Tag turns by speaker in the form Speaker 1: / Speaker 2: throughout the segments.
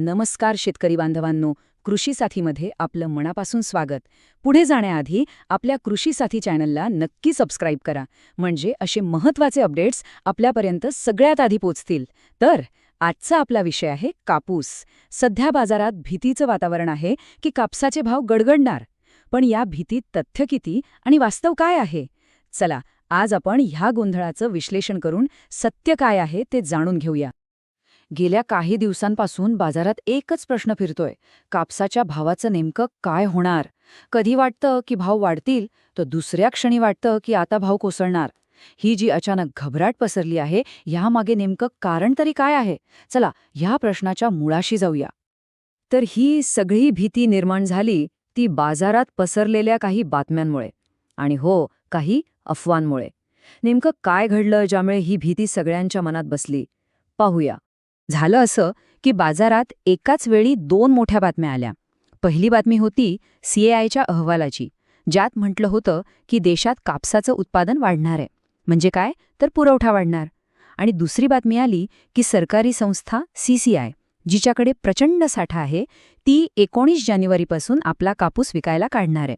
Speaker 1: नमस्कार शेतकरी बांधवांनो कृषी साथीमध्ये आपलं मनापासून स्वागत. पुढे जाण्याआधी आपल्या कृषी साथी चॅनलला नक्की सबस्क्राईब करा. म्हणजे असे महत्त्वाचे अपडेट्स आपल्यापर्यंत सगळ्यात आधी पोचतील तर आजचा आपला विषय आहे कापूस. सध्या बाजारात भीतीचं वातावरण आहे की कापसाचे भाव गडगडणार. पण या भीतीत तथ्य किती आणि वास्तव काय आहे? चला आज आपण ह्या गोंधळाचं विश्लेषण करून सत्य काय आहे ते जाणून घेऊया. गेल्या काही दिवसांपासून बाजारात एकच प्रश्न फिरतोय. कापसाच्या भावाचं नेमकं काय होणार? कधी वाटतं की भाव वाढतील? तर दुसऱ्या क्षणी वाटतं की आता भाव कोसळणार. ही जी अचानक घबराट पसरली आहे ह्यामागे नेमकं कारण तरी काय आहे? चला ह्या प्रश्नाच्या मुळाशी जाऊया. तर ही सगळी भीती निर्माण झाली ती बाजारात पसरलेल्या काही बातम्यांमुळे. आणि हो काही अफवांमुळे. नेमकं काय घडलं ज्यामुळे ही भीती सगळ्यांच्या मनात बसली? पाहूया. झालं असं की बाजारात एकाच वेळी दोन मोठ्या बातम्या आल्या. पहिली बातमी होती सीएआयच्या अहवालाची ज्यात म्हटलं होतं की देशात कापसाचं उत्पादन वाढणार आहे. म्हणजे काय? तर पुरवठा वाढणार. आणि दुसरी बातमी आली की सरकारी संस्था सीसीआय जिच्याकडे प्रचंड साठा आहे ती एकोणीस जानेवारीपासून आपला कापूस विकायला काढणार आहे.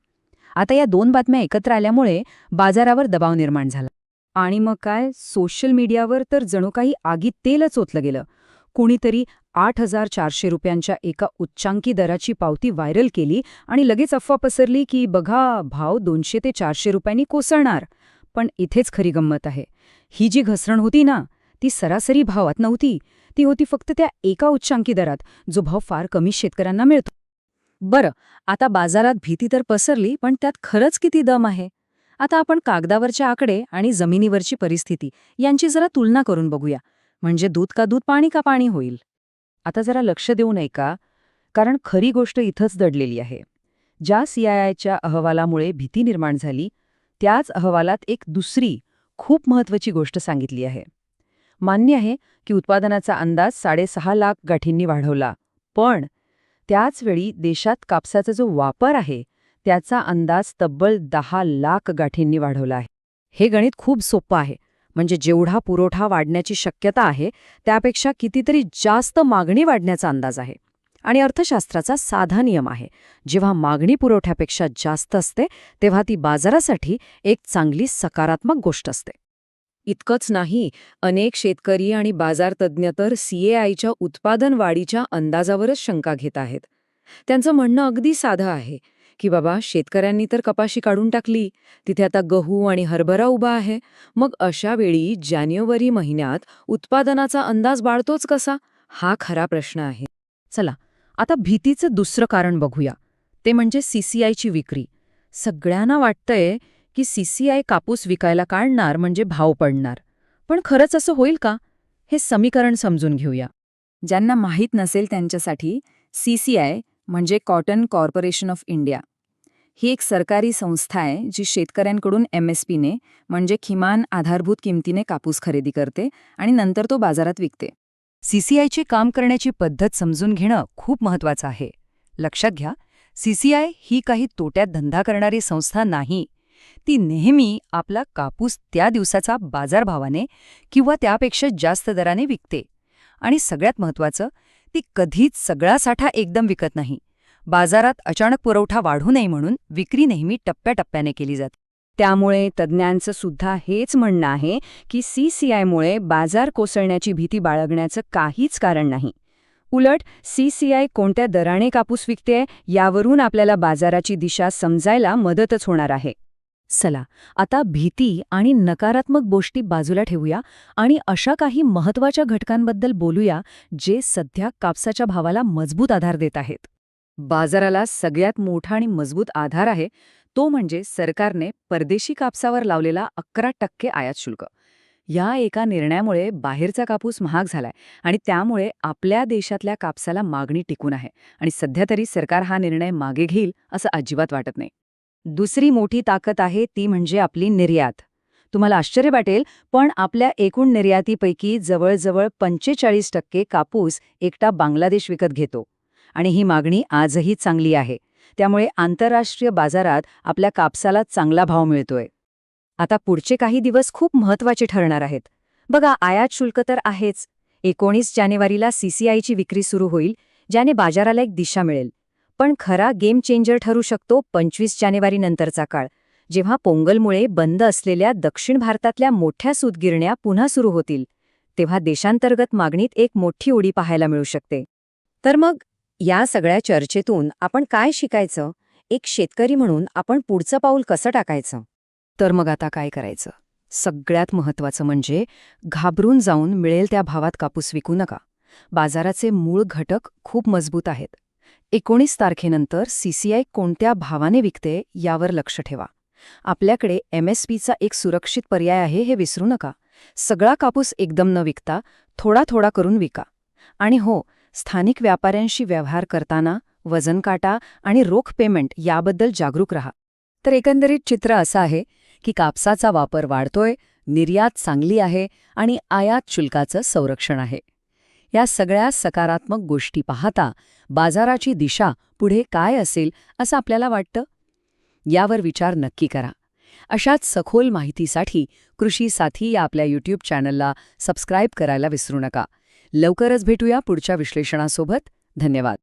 Speaker 1: आता या दोन बातम्या एकत्र आल्यामुळे बाजारावर दबाव निर्माण झाला. आणि मग काय? सोशल मीडियावर तर जणू काही आगीत तेलच ओतलं गेलं. कुणीतरी आठ हजार चारशे रुपयांच्या एका उच्चांकी दराची पावती व्हायरल केली आणि लगेच अफवा पसरली की बघा भाव दोनशे ते चारशे रुपयांनी कोसळणार. पण इथेच खरी गंमत आहे. ही जी घसरण होती ना ती सरासरी भावात नव्हती. ती होती फक्त त्या एका उच्चांकी दरात जो भाव फार कमी शेतकऱ्यांना मिळतो. बरं आता बाजारात भीती तर पसरली पण त्यात खरंच किती दम आहे? आता आपण कागदावरचे आकडे आणि जमिनीवरची परिस्थिती यांची जरा तुलना करून बघूया. म्हणजे दूध का दूध पाणी का पाणी होईल? आता जरा लक्ष देऊ नये का? कारण खरी गोष्ट इथंच दडलेली आहे. ज्या सीआयआयच्या अहवालामुळे भीती निर्माण झाली त्याच अहवालात एक दुसरी खूप महत्वाची गोष्ट सांगितली आहे. मान्य आहे की उत्पादनाचा अंदाज साडेसहा लाख गाठींनी वाढवला पण त्याचवेळी देशात कापसाचा जो वापर आहे त्याचा अंदाज तब्बल दहा लाख गाठींनी वाढवला आहे. हे गणित खूप सोपं आहे. म्हणजे जेवढा पुरवठा वाढण्याची शक्यता आहे त्यापेक्षा कितीतरी जास्त मागणी वाढण्याचा अंदाज आहे. आणि अर्थशास्त्राचा साधा नियम आहे जेव्हा मागणी पुरवठ्यापेक्षा जास्त असते तेव्हा ती बाजारासाठी एक चांगली सकारात्मक गोष्ट असते. इतकंच नाही अनेक शेतकरी आणि बाजार तज्ज्ञ तर सीएआयच्या उत्पादन वाढीच्या अंदाजावरच शंका घेत आहेत. त्यांचं म्हणणं अगदी साधं आहे की बाबा शेतकऱ्यांनी तर कपाशी काढून टाकली. तिथे आता गहू आणि हरभरा उभा आहे. मग अशा वेळी जानेवारी महिन्यात उत्पादनाचा अंदाज बाळतोच कसा? हा खरा प्रश्न आहे. चला आता भीतीचं दुसरं कारण बघूया. ते म्हणजे सीसीआयची विक्री. सगळ्यांना वाटतंय की सीसीआय कापूस विकायला काढणार म्हणजे भाव पडणार. पण खरंच असं होईल का? हे समीकरण समजून घेऊया. ज्यांना माहीत नसेल त्यांच्यासाठी सीसीआय म्हणजे कॉटन कॉर्पोरेशन ऑफ इंडिया. ही एक सरकारी संस्था आहे जी शेतकऱ्यांकडून एम एस पीने म्हणजे किमान आधारभूत किमतीने कापूस खरेदी करते आणि नंतर तो बाजारात विकते. सीसीआयचे काम करण्याची पद्धत समजून घेणं खूप महत्वाचं आहे. लक्षात घ्या सीसीआय ही काही तोट्यात धंदा करणारी संस्था नाही. ती नेहमी आपला कापूस त्या दिवसाचा बाजारभावाने किंवा त्यापेक्षा जास्त दराने विकते. आणि सगळ्यात महत्वाचं ती कधीच सगळा साठा एकदम विकत नाही. बाजारात अचानक पुरवठा वाढू नये म्हणून विक्री नेहमी टप्प्याटप्प्याने केली जाते. त्यामुळे तज्ज्ञांचं सुद्धा हेच म्हणणं आहे की सीसीआयमुळे बाजार कोसळण्याची भीती बाळगण्याचं काहीच कारण नाही. उलट सीसीआय कोणत्या दराने कापूस विकतेय यावरून आपल्याला बाजाराची दिशा समजायला मदतच होणार आहे. चला आता भीती आणि नकारात्मक गोष्टी बाजूला ठेवूया आणि अशा काही महत्त्वाच्या घटकांबद्दल बोलूया जे सध्या कापसाच्या भावाला मजबूत आधार देत आहेत. बाजाराला सगळ्यात मोठा आणि मजबूत आधार आहे तो म्हणजे सरकारने परदेशी कापसावर लावलेला अकरा टक्के आयात शुल्क. या एका निर्णयामुळे बाहेरचा कापूस महाग झालाय आणि त्यामुळे आपल्या देशातल्या कापसाला मागणी टिकून आहे आणि सध्या तरी सरकार हा निर्णय मागे घेईल असं अजिबात वाटत नाही. दुसरी मोठी ताकद आहे ती म्हणजे आपली निर्यात. तुम्हाला आश्चर्य वाटेल पण आपल्या एकूण निर्यातीपैकी जवळजवळ पंचेचाळीस टक्के कापूस एकटा बांगलादेश विकत घेतो. आणि ही मागणी आजही चांगली आहे. त्यामुळे आंतरराष्ट्रीय बाजारात आपल्या कापसाला चांगला भाव मिळतोय. आता पुढचे काही दिवस खूप महत्त्वाचे ठरणार आहेत. बघा आयात शुल्क तर आहेच. एकोणीस जानेवारीला सीसीआयची विक्री सुरू होईल
Speaker 2: ज्याने बाजाराला एक दिशा मिळेल. पण खरा गेम चेंजर ठरू शकतो पंचवीस जानेवारी नंतरचा काळ जेव्हा पोंगलमुळे बंद असलेल्या दक्षिण भारतातल्या मोठ्या सूतगिरण्या पुन्हा सुरू होतील तेव्हा देशांतर्गत मागणीत एक मोठी उडी पाहायला मिळू शकते. तर मग या सगळ्या चर्चेतून आपण काय शिकायचं? एक शेतकरी म्हणून आपण पुढचं पाऊल कसं टाकायचं?
Speaker 1: तर मग आता काय करायचं? सगळ्यात महत्त्वाचं म्हणजे घाबरून जाऊन मिळेल त्या भावात कापूस विकू नका. बाजाराचे मूळ घटक खूप मजबूत आहेत. एकोणीस तारखेनंतर सीसीआय कोणत्या भावाने विकते यावर लक्ष ठेवा. आपल्याकडे एमएसपीचा एक सुरक्षित पर्याय आहे हे विसरू नका. सगळा कापूस एकदम न विकता थोडा थोडा करून विका. आणि हो स्थानिक व्यापाऱ्यांशी व्यवहार करताना वजन काटा आणि रोख पेमेंट याबद्दल जागरूक रहा. तर एकंदरीत चित्र असं आहे की कापसाचा वापर वाढतोय निर्यात चांगली आहे आणि आयात शुल्काचं संरक्षण आहे. या सगळ्या सकारात्मक गोष्टी पाहता बाजाराची दिशा पुढे काय असेल असं आपल्याला वाटतं? यावर विचार नक्की करा. अशाच सखोल माहितीसाठी कृषी साथी या आपल्या यूट्यूब चॅनलला सबस्क्राईब करायला विसरू नका. लवकरच भेटूया पुढच्या विश्लेषणासोबत. धन्यवाद.